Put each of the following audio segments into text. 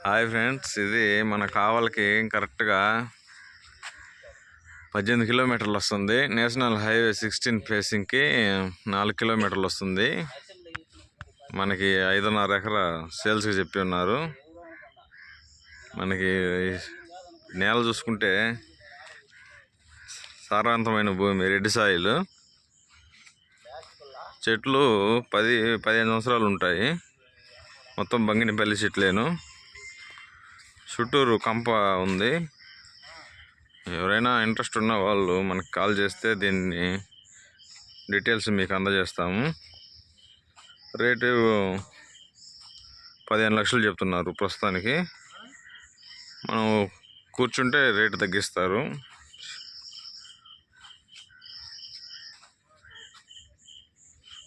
Hi friends ఇది మన కావలికి కరెక్ట్గా పద్దెనిమిది కిలోమీటర్లు వస్తుంది. నేషనల్ హైవే సిక్స్టీన్ ఫేసింగ్కి నాలుగు కిలోమీటర్లు వస్తుంది. మనకి ఐదున్నర ఎకరా సేల్స్కి చెప్పి ఉన్నారు. మనకి నేల చూసుకుంటే సారవంతమైన భూమి రెడ్ సాయిల్. చెట్లు పది పదిహేను సంవత్సరాలు ఉంటాయి. మొత్తం బంగినపల్లి చెట్లేను. చుట్టూరు కంప ఉంది. ఎవరైనా ఇంట్రెస్ట్ ఉన్న వాళ్ళు మనకి కాల్ చేస్తే దీన్ని డీటెయిల్స్ మీకు అందజేస్తాము. రేటు పదిహేను లక్షలు చెప్తున్నారు ప్రస్తుతానికి. మనం కూర్చుంటే రేటు తగ్గిస్తారు.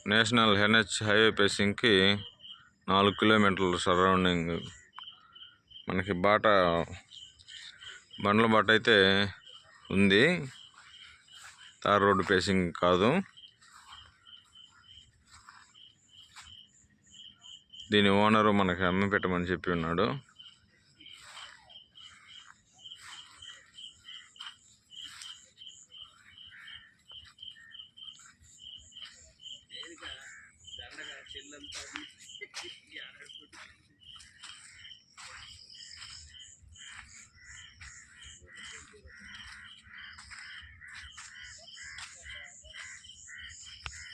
నేషనల్ ఎన్హెచ్ హైవే పేసింగ్కి నాలుగు కిలోమీటర్లు సరౌండింగ్ మనకి బాట బండ్ల బాట అయితే ఉంది. తార్ రోడ్డు పేసింగ్ కాదు. దీని ఓనరు మనకి అమ్మి పెట్టమని చెప్పి ఉన్నాడు. చెల్లంతా